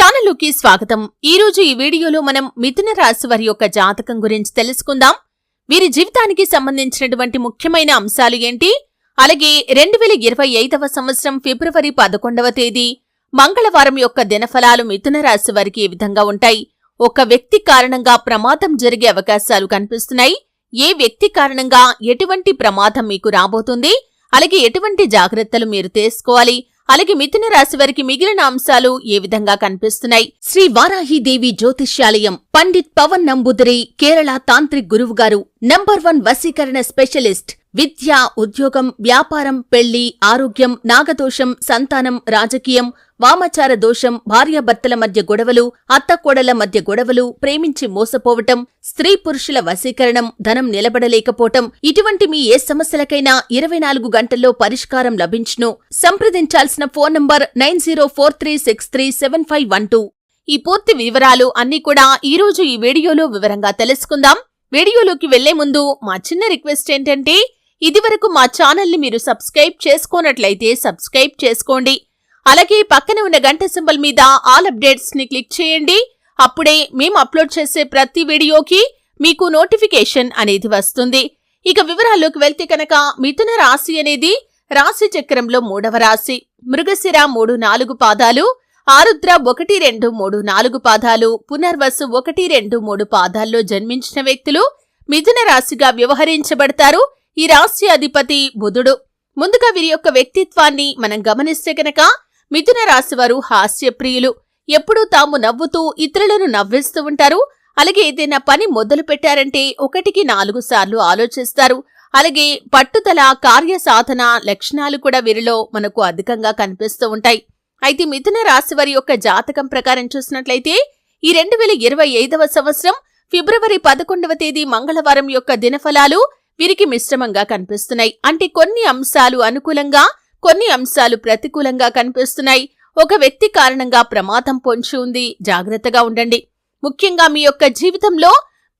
ఛానల్లోకి స్వాగతం. ఈ రోజు ఈ వీడియోలో మనం మిథున రాశి వారి యొక్క జాతకం గురించి తెలుసుకుందాం. వీరి జీవితానికి సంబంధించినటువంటి ముఖ్యమైన అంశాలు ఏంటి? అలాగే రెండు వేల ఇరవై ఐదవ సంవత్సరం ఫిబ్రవరి పదకొండవ తేదీ మంగళవారం యొక్క దినఫలాలు మిథున రాశి వారికి ఏ విధంగా ఉంటాయి? ఒక వ్యక్తి కారణంగా ప్రమాదం జరిగే అవకాశాలు కనిపిస్తున్నాయి. ఏ వ్యక్తి కారణంగా ఎటువంటి ప్రమాదం మీకు రాబోతుంది? అలాగే ఎటువంటి జాగ్రత్తలు మీరు తీసుకోవాలి? అలాగే మిథున రాశి వారికి మిగిలిన అంశాలు ఏ విధంగా కనిపిస్తున్నాయి? శ్రీ వారాహిదేవి జ్యోతిష్యాలయం పండిత్ పవన్ నంబుదరి కేరళ తాంత్రిక్ గురువు గారు నంబర్ వన్ వశీకరణ స్పెషలిస్ట్ విద్య ఉద్యోగం వ్యాపారం పెళ్ళి ఆరోగ్యం నాగదోషం సంతానం రాజకీయం వామచార దోషం భార్యాభర్తల మధ్య గొడవలు అత్తకోడల మధ్య గొడవలు ప్రేమించి మోసపోవటం స్త్రీ పురుషుల వశీకరణం ధనం నిలబడలేకపోవటం ఇటువంటి మీ ఏ సమస్యలకైనా ఇరవై నాలుగు గంటల్లో పరిష్కారం లభించును. సంప్రదించాల్సిన phone number nine zero four three six three seven five one two. ఈ పూర్తి వివరాలు అన్నీ కూడా ఈరోజు ఈ వీడియోలో వివరంగా తెలుసుకుందాం. వీడియోలోకి వెళ్ళే ముందు మా చిన్న రిక్వెస్ట్ ఏంటంటే ఇదివరకు మా ఛానల్ని మీరు సబ్స్క్రైబ్ చేసుకోనట్లయితే సబ్స్క్రైబ్ చేసుకోండి. అలాగే పక్కన ఉన్న గంట సింబల్ మీద ఆల్ అప్డేట్స్ని క్లిక్ చేయండి. అప్పుడే మేము అప్లోడ్ చేసే ప్రతి వీడియోకి మీకు నోటిఫికేషన్ అనేది వస్తుంది. ఇక వివరాల్లోకి వెళ్తే కనుక మిథున రాశి అనేది రాశి చక్రంలో మూడవ రాశి. మృగశిర మూడు నాలుగు పాదాలు ఆరుద్ర ఒకటి రెండు మూడు నాలుగు పాదాలు పునర్వసు ఒకటి రెండు మూడు పాదాల్లో జన్మించిన వ్యక్తులు మిథున రాశిగా వ్యవహరించబడతారు. ఈ రాశి అధిపతి బుధుడు. ముందుగా వీరి యొక్క వ్యక్తిత్వాన్ని మనం గమనిస్తే కనుక మిథున రాశివారు హాస్యప్రియులు. ఎప్పుడూ తాము నవ్వుతూ ఇతరులను నవ్విస్తూ ఉంటారు. అలాగే ఏదైనా పని మొదలు పెట్టారంటే ఒకటికి నాలుగు సార్లు ఆలోచిస్తారు. అలాగే పట్టుదల కార్యసాధన లక్షణాలు కూడా వీరిలో మనకు అధికంగా కనిపిస్తూ ఉంటాయి. అయితే మిథున రాశి వారి యొక్క జాతకం ప్రకారం చూసినట్లయితే ఈ రెండు వేల ఇరవై ఐదవ సంవత్సరం ఫిబ్రవరి పదకొండవ తేదీ మంగళవారం యొక్క దినఫలాలు వీరికి మిశ్రమంగా కనిపిస్తున్నాయి. అంటే కొన్ని అంశాలు అనుకూలంగా కొన్ని అంశాలు ప్రతికూలంగా కనిపిస్తున్నాయి. ఒక వ్యక్తి కారణంగా ప్రమాదం పొంచి ఉంది. జాగ్రత్తగా ఉండండి. ముఖ్యంగా మీ యొక్క జీవితంలో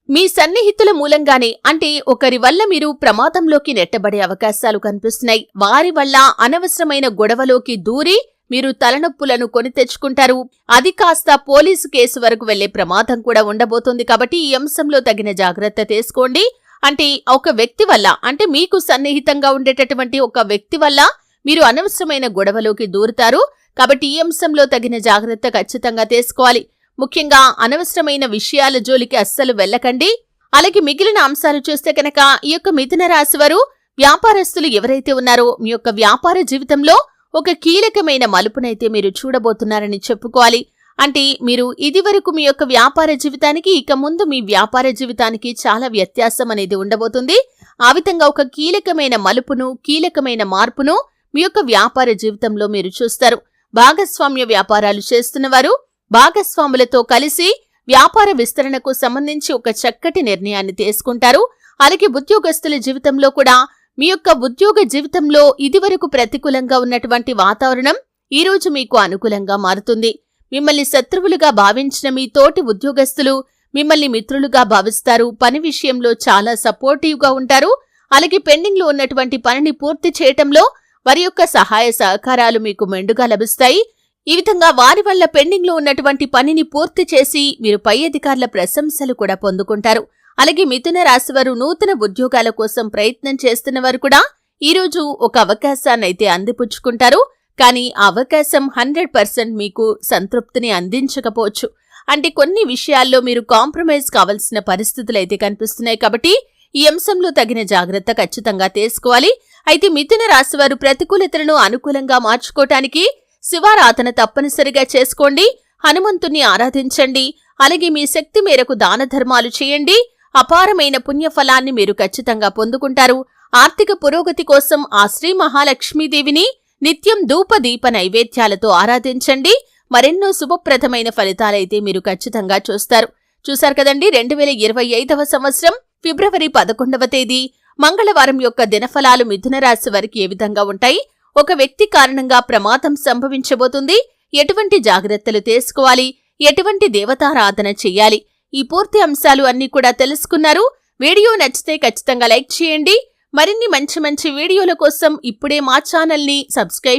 మీ సన్నిహితుల మూలంగానే అంటే ఒకరి వల్ల మీరు ప్రమాదంలోకి నెట్టబడే అవకాశాలు కనిపిస్తున్నాయి. వారి వల్ల అనవసరమైన గొడవలోకి దూరి మీరు తలనొప్పులను కొని తెచ్చుకుంటారు. అది కాస్త పోలీసు కేసు వరకు వెళ్ళే ప్రమాదం కూడా ఉండబోతుంది కాబట్టి ఈ అంశంలో తగిన జాగ్రత్త తీసుకోండి. అంటే ఒక వ్యక్తి వల్ల అంటే మీకు సన్నిహితంగా ఉండేటటువంటి ఒక వ్యక్తి వల్ల మీరు అనవసరమైన గొడవలోకి దూరుతారు. కాబట్టి ఈ అంశంలో తగిన జాగ్రత్త ఖచ్చితంగా తీసుకోవాలి. ముఖ్యంగా అనవసరమైన విషయాల జోలికి అస్సలు వెళ్ళకండి. అలాగే మిగిలిన అంశాలు చూస్తే కనుక ఈ యొక్క మిథున రాశి వారు వ్యాపారస్తులు ఎవరైతే ఉన్నారో మీ యొక్క వ్యాపార జీవితంలో ఒక కీలకమైన మలుపునైతే మీరు చూడబోతున్నారని చెప్పుకోవాలి. అంటే మీరు ఇదివరకు మీ యొక్క వ్యాపార జీవితానికి ఇక ముందు మీ వ్యాపార జీవితానికి చాలా వ్యత్యాసం అనేది ఉండబోతుంది. ఆ విధంగా ఒక కీలకమైన మలుపును కీలకమైన మార్పును మీ యొక్క వ్యాపార జీవితంలో మీరు చూస్తారు. భాగస్వామ్య వ్యాపారాలు చేస్తున్నవారు భాగస్వాములతో కలిసి వ్యాపార విస్తరణకు సంబంధించి ఒక చక్కటి నిర్ణయాన్ని తీసుకుంటారు. అలాగే ఉద్యోగస్తుల జీవితంలో కూడా మీ యొక్క ఉద్యోగ జీవితంలో ఇదివరకు ప్రతికూలంగా ఉన్నటువంటి వాతావరణం ఈ రోజు మీకు అనుకూలంగా మారుతుంది. మిమ్మల్ని శత్రువులుగా భావించిన మీ తోటి ఉద్యోగస్తులు మిమ్మల్ని మిత్రులుగా భావిస్తారు. పని విషయంలో చాలా సపోర్టివ్గా ఉంటారు. అలాగే పెండింగ్లో ఉన్నటువంటి పనిని పూర్తి చేయటంలో వారి యొక్క సహాయ సహకారాలు మీకు మెండుగా లభిస్తాయి. ఈ విధంగా వారి వల్ల పెండింగ్లో ఉన్నటువంటి పనిని పూర్తి చేసి మీరు పై అధికారుల ప్రశంసలు కూడా పొందుకుంటారు. అలాగే మిథున రాశివారు నూతన ఉద్యోగాల కోసం ప్రయత్నం చేస్తున్న వారు కూడా ఈరోజు ఒక అవకాశాన్ని అయితే అందిపుచ్చుకుంటారు. కానీ ఆ అవకాశం హండ్రెడ్ పర్సెంట్ మీకు సంతృప్తిని అందించకపోవచ్చు. అంటే కొన్ని విషయాల్లో మీరు కాంప్రమైజ్ కావలసిన పరిస్థితులు అయితే కనిపిస్తున్నాయి కాబట్టి ఈ అంశంలో తగిన జాగ్రత్త ఖచ్చితంగా తీసుకోవాలి. అయితే మిథున రాశివారు ప్రతికూలతలను అనుకూలంగా మార్చుకోటానికి శివారాధన తప్పనిసరిగా చేసుకోండి. హనుమంతుణ్ణి ఆరాధించండి. అలాగే మీ శక్తి మేరకు దాన ధర్మాలు చేయండి. అపారమైన పుణ్యఫలాన్ని మీరు ఖచ్చితంగా పొందుకుంటారు. ఆర్థిక పురోగతి కోసం ఆ శ్రీ మహాలక్ష్మీదేవిని నిత్యం ధూప దీప నైవేద్యాలతో ఆరాధించండి. మరెన్నో శుభప్రదమైన ఫలితాలైతే మీరు ఖచ్చితంగా చూస్తారు. చూశారు కదండి రెండు వేల ఇరవై ఐదవ సంవత్సరం ఫిబ్రవరి పదకొండవ తేదీ. మంగళవారం యొక్క దినఫలాలు మిథున రాశి వారికి ఏ విధంగా ఉంటాయి? ఒక వ్యక్తి కారణంగా ప్రమాదం సంభవించబోతుంది. ఎటువంటి జాగ్రత్తలు తీసుకోవాలి? ఎటువంటి దేవతారాధన చెయ్యాలి ఈ పూర్తి అంశాలు అన్నీ కూడా తెలుసుకున్నారు. వీడియో నచ్చితే ఖచ్చితంగా లైక్ చేయండి. మరిన్ని మంచి మంచి వీడియోల కోసం ఇప్పుడే మా ఛానల్ని సబ్స్క్రైబ్